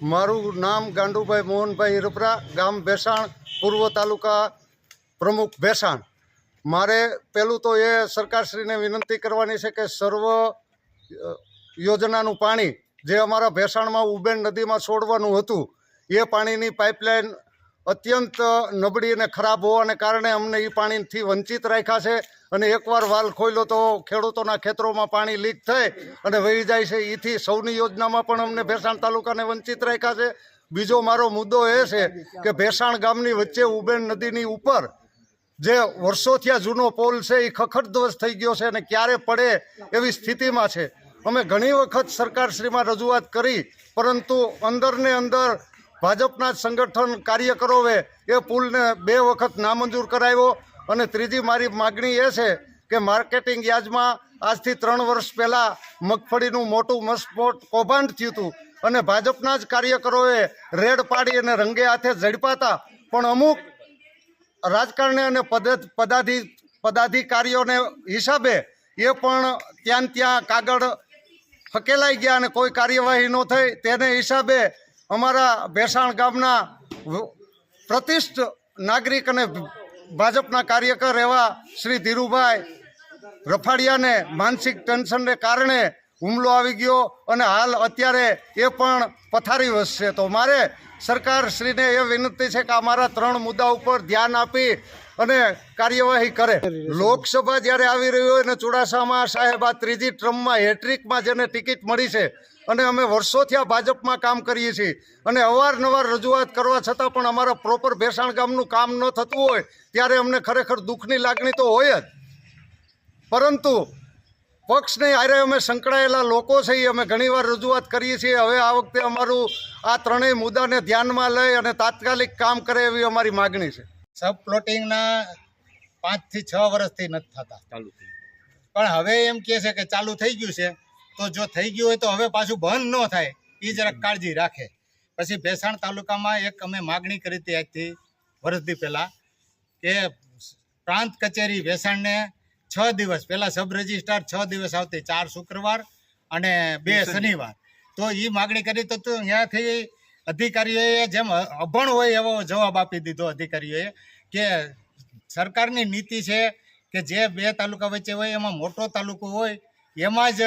મારું નામ ગાંડુભાઈ મોહનભાઈ રૂપરા, ગામ ભેસાણ, પૂર્વ તાલુકા પ્રમુખ ભેસાણ. મારે પહેલું તો એ સરકારશ્રીને વિનંતી કરવાની છે કે સર્વ યોજનાનું પાણી જે અમારા ભેસાણમાં ઉબેન નદીમાં છોડવાનું હતું, એ પાણીની પાઇપલાઇન અત્યંત નબળી અને ખરાબ હોવાને કારણે અમને એ પાણીથી વંચિત રાખ્યા છે. અને એકવાર વાલ ખોલ્યો તો ખેડૂતોના ખેતરોમાં પાણી લીક થઈ અને વહી જાય છે. એથી સૌની યોજનામાં પણ અમને ભેસાણ તાલુકાને વંચિત રાખ્યા છે. બીજો મારો મુદ્દો એ છે કે ભેસાણ ગામની વચ્ચે ઉબેન નદીની ઉપર જે વર્ષોથી આ જૂનો પોલ છે એ ખખડધ્વસ્ત થઈ ગયો છે અને ક્યારે પડે એવી સ્થિતિમાં છે. અમે ઘણી વખત સરકારશ્રીમાં રજૂઆત કરી, પરંતુ અંદરને અંદર ભાજપના સંગઠન કાર્યકરોએ એ પુલને બે વખત નામંજૂર કરાવ્યો અને ત્રીજી મારી માગણી એ છે કે માર્કેટિંગ યાર્ડમાં આજથી ત્રણ વર્ષ પહેલાં મગફળીનું મોટું મસ્ફોટ કૌભાંડ થયું હતું અને ભાજપના જ કાર્યકરોએ રેડ પાડી અને રંગે હાથે ઝડપાતા. પણ અમુક રાજકારણી અને પદ પદાધિ, પદાધિકારીઓને હિસાબે એ પણ ત્યાં ત્યાં કાગળ ફકેલાઈ ગયા અને કોઈ કાર્યવાહી ન થઈ. તેને હિસાબે અમારા ભેસાણ ગામના પ્રતિષ્ઠ નાગરિક અને ભાજપના કાર્યકર એવા શ્રી ધીરુભાઈ રફાડિયાને માનસિક ટેન્શનને કારણે હુમલો આવી ગયો અને હાલ અત્યારે એ પણ પથારી વસશે. તો મારે સરકારશ્રીને એ વિનંતી છે કે અમારા ત્રણ મુદ્દા ઉપર ધ્યાન આપી અને કાર્યવાહી કરે. લોકસભા જ્યારે આવી રહી હોય અને ચુડાસામાં સાહેબ આ ત્રીજી ટ્રમમાં હેટ્રિકમાં જેને ટિકિટ મળી છે અને અમે વર્ષોથી આ ભાજપમાં કામ કરીએ છીએ અને અવારનવાર રજૂઆત કરવા છતાં પણ અમારા પ્રોપર ભેસાણ ગામનું કામ ન થતું હોય ત્યારે અમને ખરેખર દુઃખની લાગણી તો હોય જ. પરંતુ પક્ષને આરે અમે સંકળાયેલા લોકો છે એ અમે ઘણીવાર રજૂઆત કરીએ છીએ. હવે આ વખતે અમારું આ ત્રણેય મુદ્દાને ધ્યાનમાં લઈ અને તાત્કાલિક કામ કરે એવી અમારી માગણી છે. સબ પ્લોટિંગના પાંચથી છ વર્ષથી નથી થતા. ચાલુ પણ હવે એમ કહે છે કે ચાલુ થઈ ગયું છે તો જો થઈ ગયું હોય તો હવે પાછું બંધ ન થાય એ જરાક કાળજી રાખે. પછી ભેસાણ તાલુકામાં એક અમે માગણી કરી હતી આજથી વર્ષથી પહેલાં કે પ્રાંત કચેરી ભેસાણને છ દિવસ પહેલાં સબ રજિસ્ટ્રાર છ દિવસ આવતી ચાર શુક્રવાર અને બે શનિવાર. તો એ માગણી કરી તો અહીંયાથી ત્યાંથી અધિકારીઓએ જેમ અભણ હોય એવો જવાબ આપી દીધો અધિકારીઓએ કે સરકારની નીતિ છે કે જે બે તાલુકા વચ્ચે હોય એમાં મોટો તાલુકો હોય, એમાં જ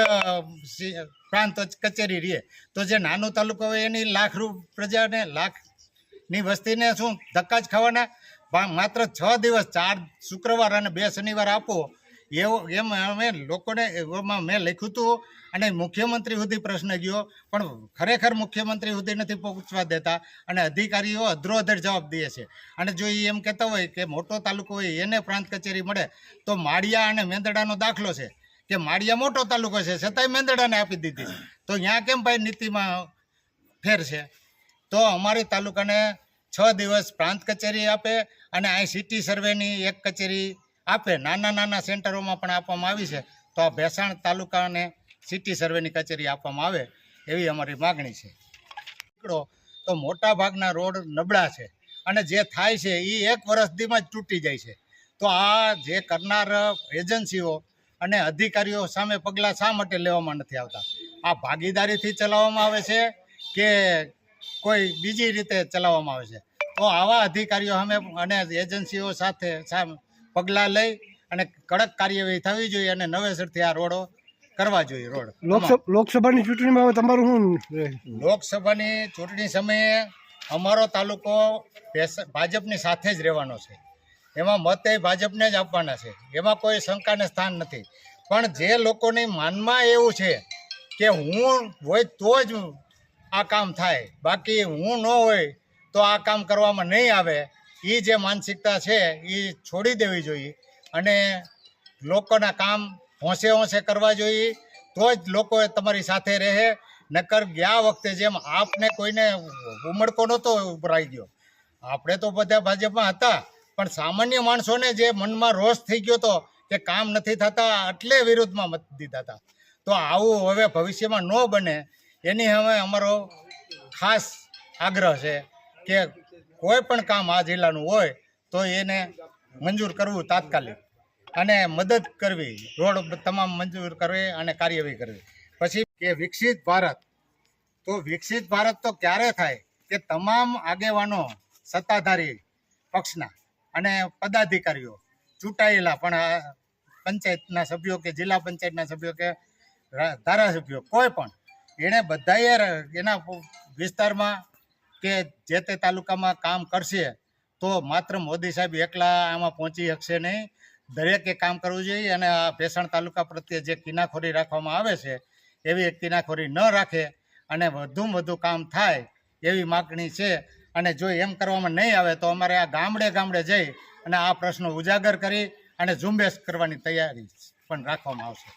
પ્રાંત કચેરી રહે. તો જે નાનો તાલુકો હોય એની લાખ રૂપ પ્રજાને, લાખની વસ્તીને શું ધક્કા જ ખાવાના? માત્ર છ દિવસ, ચાર શુક્રવાર અને બે શનિવાર આપો એવો, એમ અમે લોકોને એમાં મેં લખ્યું હતું અને મુખ્યમંત્રી સુધી પ્રશ્ન ગયો, પણ ખરેખર મુખ્યમંત્રી સુધી નથી પહોંચવા દેતા અને અધિકારીઓ અધ્રોઅધર જવાબ દે છે. અને જો એ એમ કહેતા હોય કે મોટો તાલુકો હોય, એને પ્રાંત કચેરી મળે, તો માળિયા અને મેંદડાનો દાખલો છે કે માળિયા મોટો તાલુકો છે, છતાંય મેંદડાને આપી દીધી. તો ત્યાં કેમ ભાઈ નીતિમાં ફેર છે? તો અમારી તાલુકાને છ દિવસ પ્રાંત કચેરી આપે અને અહીં સિટી સર્વેની એક કચેરી આપે નાના નાના સેન્ટરોમાં પણ આપવામાં આવી છે. તો આ ભેસાણ તાલુકાને સિટી સર્વેની કચેરી આપવામાં આવે એવી અમારી માગણી છે. નીકળો તો મોટા ભાગના રોડ નબળા છે અને જે થાય છે એ એક વર્ષ દીમાં જ તૂટી જાય છે. તો આ જે કરનાર એજન્સીઓ અને અધિકારીઓ સામે પગલાં શા માટે લેવામાં નથી આવતા? આ ભાગીદારીથી ચલાવવામાં આવે છે કે કોઈ બીજી રીતે ચલાવવામાં આવે છે? તો આવા અધિકારીઓ સામે અને એજન્સીઓ સાથે પગલાં લઈ અને કડક કાર્યવાહી થવી જોઈએ અને નવેસરથી આ રોડો કરવા જોઈએ રોડ. લોકસભાની ચૂંટણીમાં હવે તમારું શું લોકસભાની ચૂંટણી સમયે અમારો તાલુકો ભાજપની સાથે જ રહેવાનો છે. એમાં મત એ ભાજપને જ આપવાના છે. એમાં કોઈ શંકાને સ્થાન નથી. પણ જે લોકોની માનમાં એવું છે કે હું હોય તો જ આ કામ થાય. બાકી હું ન હોય તો આ કામ કરવામાં નહીં આવે. એ જે માનસિકતા છે એ છોડી દેવી જોઈએ. અને લોકોના કામ હોંશે હોંશે કરવા જોઈએ, તો જ લોકો તમારી સાથે રહે. નકર ગયા વખતે જેમ આપને કોઈને ઉમળકો નહોતો ઉભરાઈ ગયો. આપણે તો બધા ભાજપમાં હતા, પણ સામાન્ય માણસોને જે મનમાં રોષ થઈ ગયો હતો કે કામ નથી થતા, એટલે વિરુદ્ધમાં મત દીધા હતા. તો આવું હવે ભવિષ્યમાં ન બને. એની હવે અમારો ખાસ આગ્રહ છે કે કોઈ પણ કામ આ જિલ્લાનું હોય, તો એને મંજૂર કરવું તાત્કાલિક. અને મદદ કરવી, રોડ તમામ મંજૂર કરવી અને કાર્યવાહી કરવી. પછી કે વિકસિત ભારત. તો વિકસિત ભારત તો ક્યારે થાય? કે તમામ આગેવાનો, સત્તાધારી પક્ષના અને પદાધિકારીઓ ચૂંટાયેલા, પણ પંચાયતના સભ્યો કે જિલ્લા પંચાયતના સભ્યો કે ધારાસભ્યો, કોઈ પણ એણે બધાએ એના વિસ્તારમાં કે જે તે તાલુકામાં કામ કરશે, તો માત્ર મોદી સાહેબ એકલા આમાં પહોંચી શકશે નહીં. દરેકે કામ કરવું જોઈએ અને આ ભેસાણ તાલુકા પ્રત્યે જે કિનાખોરી રાખવામાં આવે છે, એવી કિનાખોરી ન રાખે અને વધુમાં વધુ કામ થાય એવી માગણી છે. અને જો એમ કરવામાં નહીં આવે તો અમારે આ ગામડે ગામડે જઈ અને આ પ્રશ્નો ઉજાગર કરી અને ઝુંબેશ કરવાની તૈયારી પણ રાખવામાં આવશે.